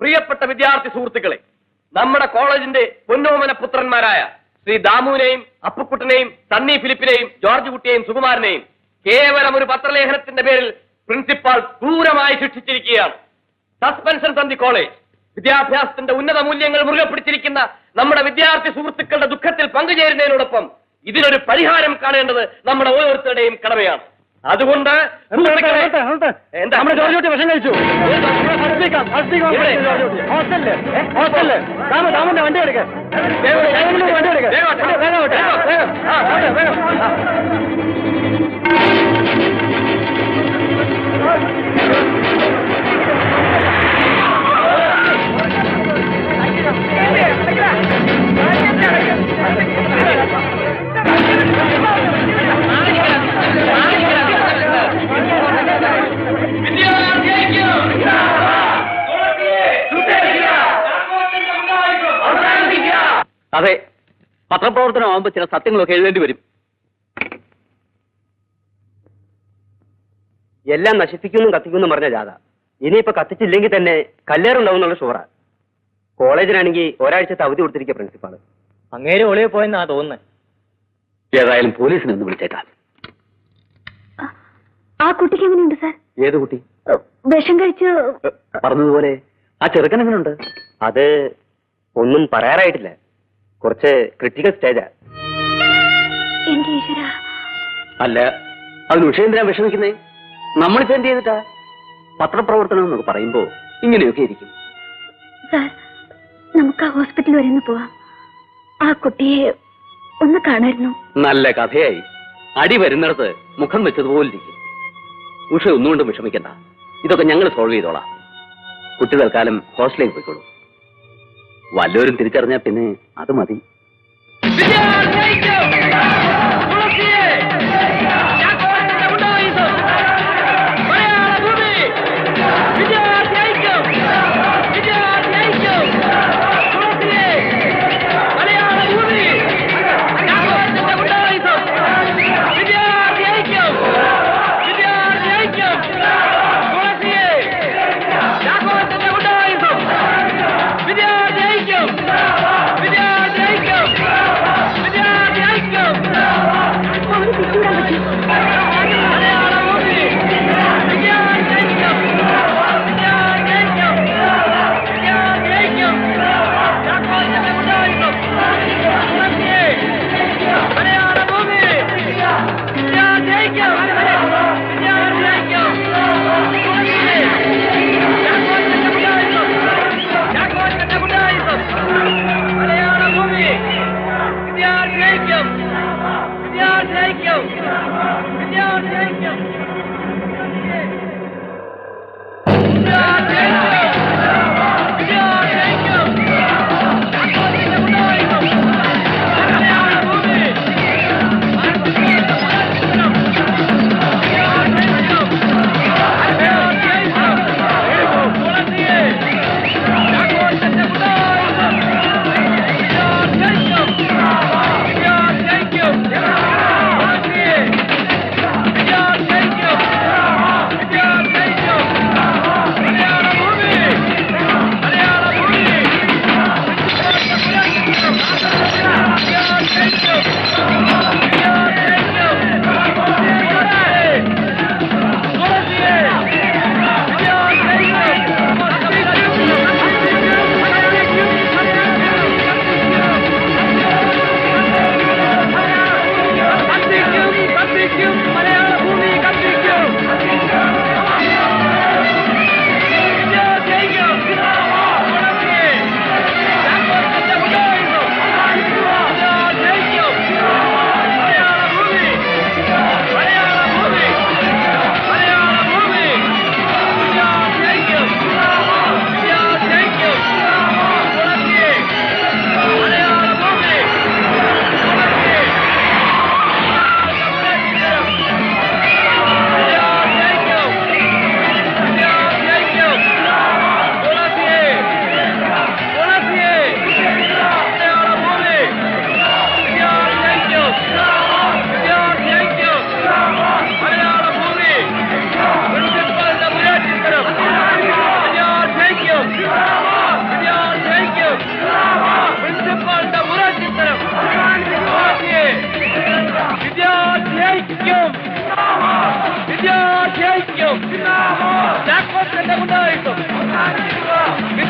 പ്രിയപ്പെട്ട വിദ്യാർത്ഥി സുഹൃത്തുക്കളെ നമ്മുടെ കോളേജിന്റെ പൊന്നോമന പുത്രന്മാരായ ശ്രീ ദാമുവിനെയും അപ്പുക്കുട്ടനെയും സണ്ണി ഫിലിപ്പിനെയും ജോർജ് കുട്ടിയെയും സുകുമാരനെയും കേവലം ഒരു പത്രലേഖനത്തിന്റെ പേരിൽ പ്രിൻസിപ്പാൾ ക്രൂരമായി ശിക്ഷിച്ചിരിക്കുകയാണ്. സസ്പെൻഷൻ തന്തി കോളേജ് വിദ്യാഭ്യാസത്തിന്റെ ഉന്നത മൂല്യങ്ങൾ മുറുകെ പിടിച്ചിരിക്കുന്ന നമ്മുടെ വിദ്യാർത്ഥി സുഹൃത്തുക്കളുടെ ദുഃഖത്തിൽ പങ്കുചേരുന്നതിനോടൊപ്പം ഇതിനൊരു പരിഹാരം കാണേണ്ടത് നമ്മുടെ ഓരോരുത്തരുടെയും കടമയാണ്. അതുകൊണ്ട് സുഹൃത്തുക്കളെ, എന്താ? നമ്മുടെ ജോർജ് കുട്ടി വിഷം കഴിച്ചു. ഹോസ്റ്റലിൽ. ഹോസ്റ്റലിൽ. താമ താമന്റെ വണ്ടി എടുക്ക. വണ്ടി എടുക്ക. വേഗം, വേഗം, അതെ പത്രപ്രവർത്തനമാകുമ്പോ ചില സത്യങ്ങളൊക്കെ എഴുതേണ്ടി വരും. എല്ലാം നശിപ്പിക്കുന്നു കത്തിക്കുന്നു പറഞ്ഞ ജാഥ. ഇനിയിപ്പോ കത്തിച്ചില്ലെങ്കിൽ തന്നെ കല്ലേറുണ്ടാവും എന്നുള്ള ഷുവറാ. കോളേജിനാണെങ്കിൽ ഒരാഴ്ചത്തെ അവധി കൊടുത്തിരിക്കുക പ്രിൻസിപ്പാൾ. അങ്ങേര് ഒളിയെ പോയെന്നാ തോന്നുന്നത് ഏതായാലും പോലീസിനെ ഒന്ന് വിളിച്ചേക്കാം. ആ കുട്ടിക്ക് എങ്ങനെയുണ്ട് സാർ? ഏത് കുട്ടി? വിഷം കഴിച്ച് പറഞ്ഞതുപോലെ ആ ചെറുക്കൻ എങ്ങനെയുണ്ട്? അത് ഒന്നും പറയാറായിട്ടില്ല. കുറച്ച് ക്രിട്ടിക്കൽ സ്റ്റേജാ എന്റെ ഈശ്വര? അല്ല അതിന് വിഷയം എന്തിനാ വിഷമിക്കുന്നേ? നമ്മളിപ്പോ എന്ത് ചെയ്തിട്ടാ? പത്രപ്രവർത്തനം എന്നൊക്കെ പറയുമ്പോ ഇങ്ങനെയൊക്കെ ഇരിക്കും. സാർ നമുക്ക് ആ ഹോസ്പിറ്റൽ വരെ ഒന്ന് പോവാം. ആ കുട്ടിയെ ഒന്ന് കാണായിരുന്നു. നല്ല കഥയായി. അടി വരുന്നിടത്ത് മുഖം വെച്ചതുപോലെ ഇരിക്കും ഉഷ ഒന്നുകൊണ്ടും വിഷമിക്കണ്ട. ഇതൊക്കെ ഞങ്ങൾ സോൾവ് ചെയ്തോളാം. കുട്ടി തൽക്കാലം ഹോസ്റ്റലിലേക്ക് പോയിക്കോളൂ. വല്ലവരും തിരിച്ചറിഞ്ഞാൽ പിന്നെ അത് മതി.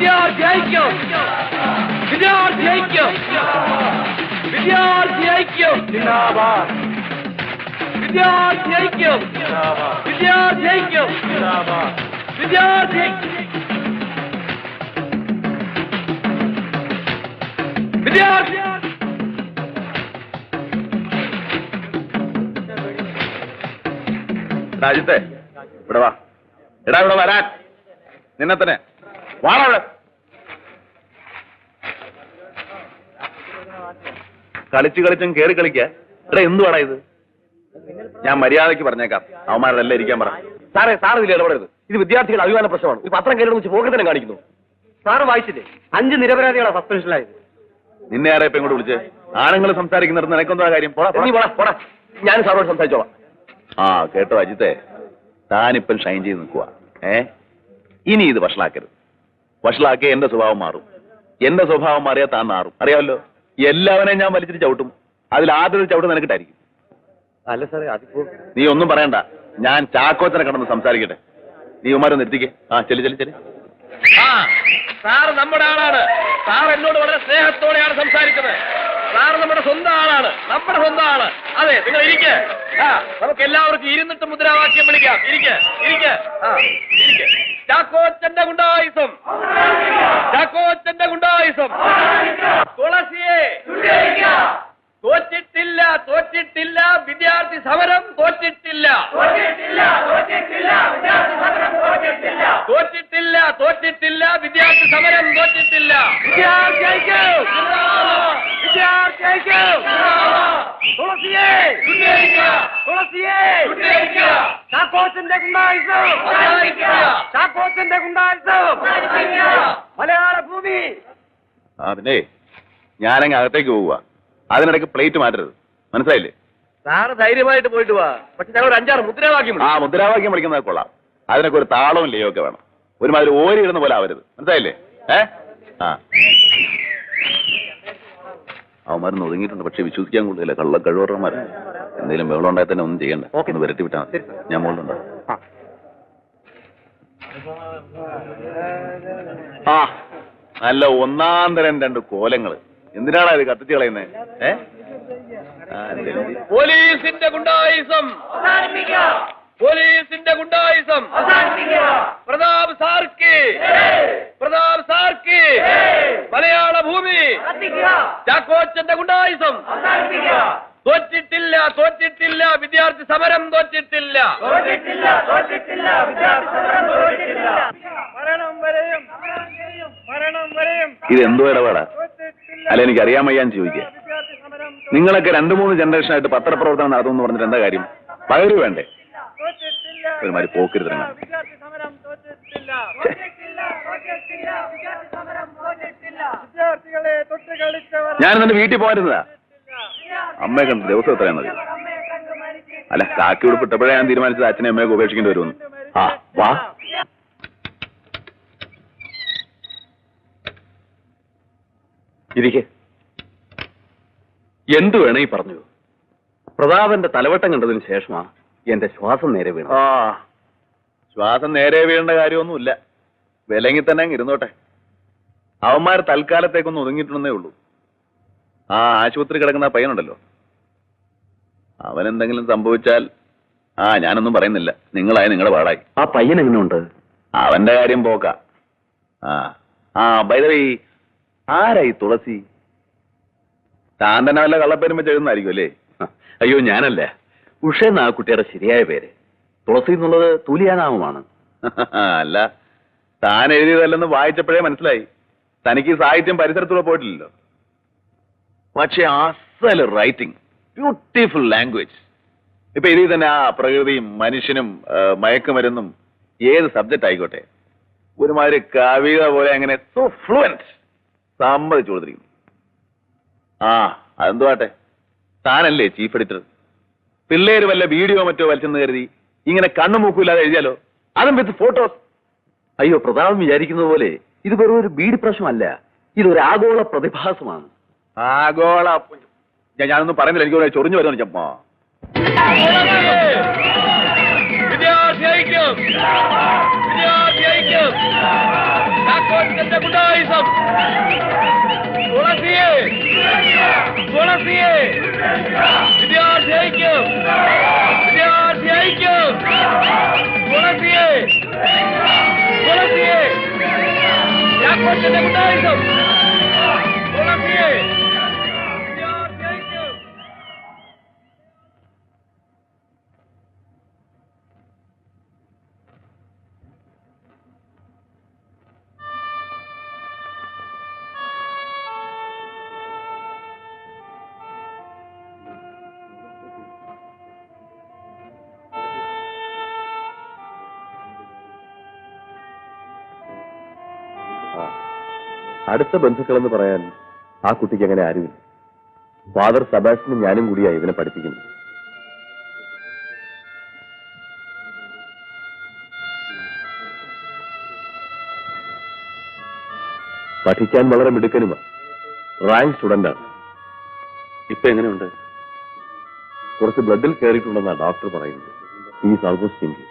വിദ്യാർത്ഥി ഐക്യം വിദ്യാർത്ഥി ഐക്യം വിദ്യാർത്ഥി ഐക്യം വിദ്യാർത്ഥി ഐക്യം വിദ്യാർത്ഥി ഐക്യം വിദ്യാർത്ഥി വിദ്യാർത്ഥി രാജ്യത്തെ ഇവിടെ വാ. എടാ ഇവിടെ വരാൻ. നിന്നെ തന്നെ. വാടാ. കളിച്ചു കളിച്ച് കേറി കളിക്ക. എടാ എന്തുവാടാ ഇത്? ഞാൻ മര്യാദയ്ക്ക് പറഞ്ഞേക്കാം. അവന്മാരെല്ലാം ഇരിക്കാൻ പറ. സാറേ സാർ ഇതിൽ ഇടപെടരുത്. ഇത് വിദ്യാർത്ഥികളുടെ അഭിമാന പ്രശ്നമാണ്. ഈ പത്രം കയറി വെച്ച് പോകത്തന്നെ കാണിക്കുന്നു. സാറ് വായിച്ചില്ലേ? അഞ്ച് നിരപരാധികളാണ് സസ്പെൻഷനിലായത് നിന്നെ ആരെ ഇപ്പം ഇങ്ങോട്ട് വിളിച്ച്? ആണുങ്ങൾ സംസാരിക്കുന്നിടത്ത് നിനക്കൊന്നും ആ കാര്യം? പോടാ, പോടാ. നീ പോടാ പോടാ. ഞാൻ സാറോട് സംസാരിച്ചോളാം. ആ കേട്ടോ അജിത്തെ. താനിപ്പം ഷൈൻ ചെയ്ത് നിൽക്കുക ഏ? ഇനി ഇത് വഷളാക്കരുത്. വഷളാക്കിയ എന്റെ സ്വഭാവം മാറും. എന്റെ സ്വഭാവം മാറിയാൽ താൻ മാറും അറിയാമല്ലോ? എല്ലാവരെയും ഞാൻ വലിച്ചിട്ട് ചവിട്ടും. അതിൽ ആദ്യത്തെ ചവിട്ട് നിനക്കിട്ടായിരിക്കും. അല്ല സാറേ അതിപ്പോ നീ ഒന്നും പറയണ്ട. ഞാൻ ചാക്കോച്ചനെ കടന്ന് സംസാരിക്കട്ടെ. നീ ഉമാരെ നിർത്തിക്കേ ആ ചെല്ലു ചെല്ലു ചെല്ലു. സാറ് സാർ നമ്മുടെ ആളാണ്. സാർ എന്നോട് വളരെ സ്നേഹത്തോടെയാണ് സംസാരിച്ചത് സാർ നമ്മുടെ സ്വന്തം ആളാണ്. നമ്മുടെ സ്വന്തം ആൾ. അതെ നിങ്ങൾ ഇരിക്കേ. ആ നമുക്ക് എല്ലാവർക്കും ഇരുന്നിട്ട് മുദ്രാവാക്യം വിളിക്കാം. ഇരിക്കേ ഇരിക്കേ. ആ ഇരിക്ക്. ചാക്കോച്ചന്റെ ഗുണ്ടായുസം. ചാക്കോച്ചന്റെ ഗുണ്ടായുസം. തുളസിയെ. തോറ്റിട്ടില്ല തോറ്റിട്ടില്ല വിദ്യാർത്ഥി സമരം തോറ്റിട്ടില്ല തോറ്റിട്ടില്ല തോറ്റിട്ടില്ല വിദ്യാർത്ഥി സമരം തോറ്റിട്ടില്ല! തുളസിയേ! തുളസിയേ! ഗുണ്ടായുസം! ഗുണ്ടായുസം! മലയാള ഭൂമി അതിനെ ഞാനങ്ങ് അകത്തേക്ക് പോവുക അതിനിടയ്ക്ക് പ്ലേറ്റ് മാറ്റരുത്. മനസ്സിലായില്ലേ? സാറ് ധൈര്യമായിട്ട് പോയിട്ട് വാ. പക്ഷെ ഞങ്ങൾ അഞ്ചാറ് മുദ്രാവാക്യം ആ മുദ്രാവാക്യം പഠിക്കുന്നത് കൊള്ളാം. അതിനൊക്കെ ഒരു താളവും ലയോ ഒക്കെ വേണം. ഒരുമാതിരി ഓരി ഇടുന്ന പോലെ ആവരുത്. മനസ്സിലായില്ലേ? ഏ? ആ. അവന്മാരൊന്നും ഒതുങ്ങിയിട്ടുണ്ട്. പക്ഷെ വിശ്വസിക്കാൻ കൂടുതലില്ല. കള്ള കഴിവറന്മാർ എന്തെങ്കിലും വെള്ളം ഉണ്ടായി തന്നെ ഒന്നും ചെയ്യണ്ട. ഒന്ന് വരട്ടി വിട്ടാ ഞാൻ മുകളിലുണ്ടോ ആ. നല്ല ഒന്നാം തരം രണ്ട് കോലങ്ങൾ. എന്തിനാണ് ഇത് കത്തിച്ച് കളയുന്നത് ഏ. പോലീസിന്റെ ഗുണ്ടായുസം. പോലീസിന്റെ ഗുണ്ടായുസം. പ്രതാപ് സാർക്ക്. പ്രതാപ് സാർക്ക്. മലയാള ഭൂമി. ചാക്കോച്ചന്റെ ഗുണ്ടായുസം. തോറ്റിട്ടില്ല തോറ്റിട്ടില്ല വിദ്യാർത്ഥി സമരം തോറ്റിട്ടില്ല. മരണം വരെയും മരണം വരെയും അറിയാൻ വയ്യാന്ന് ചോദിക്കുക. നിങ്ങളൊക്കെ രണ്ടു മൂന്ന് ജനറേഷനായിട്ട് പത്രപ്രവർത്തനം നടത്തുമെന്ന് പറഞ്ഞിട്ട് എന്താ കാര്യം? പകരു വേണ്ടേ? ഒരുമാതിരി പോക്കരുത് ഞാൻ എന്നിട്ട് വീട്ടിൽ പോയിരുന്നതാ അമ്മയെ കണ്ട് ദിവസം എത്രയാ മതി? അല്ല കാക്കി ഉടുപ്പിട്ടപ്പോഴേ ഞാൻ തീരുമാനിച്ചത് അച്ഛനെ അമ്മയൊക്കെ ഉപേക്ഷിക്കേണ്ടി വരുമെന്ന്. ആ വാ. ഇരിക്കെ. എന്തു വേണേ പറഞ്ഞു. പ്രതാപന്റെ തലവട്ടം കണ്ടതിന് ശേഷമാ എന്റെ ശ്വാസം നേരെ വീണു ആ ശ്വാസം നേരെ വീഴേണ്ട കാര്യമൊന്നുമില്ല. വിലങ്ങി തന്നെ അങ്ങ് ഇരുന്നോട്ടെ. അവന്മാർ തൽക്കാലത്തേക്കൊന്ന് ഒതുങ്ങിയിട്ടുണ്ടെന്നേ ഉള്ളൂ. ആ ആശുപത്രി കിടക്കുന്ന ആ അവൻ എന്തെങ്കിലും സംഭവിച്ചാൽ ആ ഞാനൊന്നും പറയുന്നില്ല. നിങ്ങളായി നിങ്ങളുടെ പാടായി. ആ പയ്യൻ എങ്ങനെയുണ്ട്? അവന്റെ കാര്യം പോക്ക. ആ ആ ബൈദവി ആരായി തുളസി? താൻ തന്നെ വല്ല അല്ലേ? അയ്യോ ഞാനല്ല. ഉഷ എന്ന കുട്ടിയുടെ ശരിയായ പേര്. തുളസി എന്നുള്ളത് തൂലിയാനാമമാണ്. അല്ല താൻ എഴുതിയതല്ലെന്ന് വായിച്ചപ്പോഴേ മനസ്സിലായി. തനിക്ക് സാഹിത്യം പരിസരത്തൂടെ പോയിട്ടില്ലല്ലോ. പക്ഷെ അസൽ റൈറ്റിംഗ് ബ്യൂട്ടിഫുൾ ലാംഗ്വേജ് ഇപ്പൊ ഇതിൽ തന്നെ ആ പ്രകൃതിയും മനുഷ്യനും മയക്കുമരുന്നും ഏത് സബ്ജക്റ്റ് ആയിക്കോട്ടെ? ഒരുമാതിരി കവിത പോലെ അങ്ങനെ സോ ഫ്ലുവന്റ് സമ്മതിച്ചു കൊടുത്തിരിക്കുന്നു. ആ അതെന്തുവാട്ടെ താനല്ലേ ചീഫ് എഡിറ്റർ പിള്ളേര് വല്ല വീഡിയോ മറ്റോ വലിച്ചെന്ന് കരുതി ഇങ്ങനെ കണ്ണു മൂക്കൂല്ലാതെ എഴുതിയാലോ? അതും വിത്ത് ഫോട്ടോസ് അയ്യോ പ്രതാപം വിചാരിക്കുന്നത് പോലെ ഇത് വെറും ഒരു ബീഡി പ്രശ്നമല്ല. ഇതൊരു ആഗോള പ്രതിഭാസമാണ്. ആഗോള ഞാൻ ഞാനൊന്നും പറയുന്നില്ല എനിക്ക് ചൊറിഞ്ഞു വരുന്നു ചമ്മ. വിദ്യാർത്ഥി വിദ്യാർത്ഥി ഐക്യം ഗുണ്ടായിസം തുളസിയെ തുളസിയെ വിദ്യാർത്ഥി ഐക്യം വിദ്യാർത്ഥി ഐക്യം തുളസിയെ തുളസിയെ അടുത്ത ബന്ധുക്കളെന്ന് പറയാൻ ആ കുട്ടിക്ക് അങ്ങനെ ആരുമില്ല. ഫാദർ സബാസ്റ്റിനും ഞാനും കൂടിയാ ഇവനെ പഠിപ്പിക്കുന്നത്. പഠിക്കാൻ വളരെ മിടുക്കനുമാണ് റാങ്ക് സ്റ്റുഡന്റാണ് ഇപ്പൊ എങ്ങനെയുണ്ട്? കുറച്ച് ബ്ലഡിൽ കയറിയിട്ടുണ്ടെന്നാണ് ഡോക്ടർ പറയുന്നത്. ഈ തിങ്കിങ്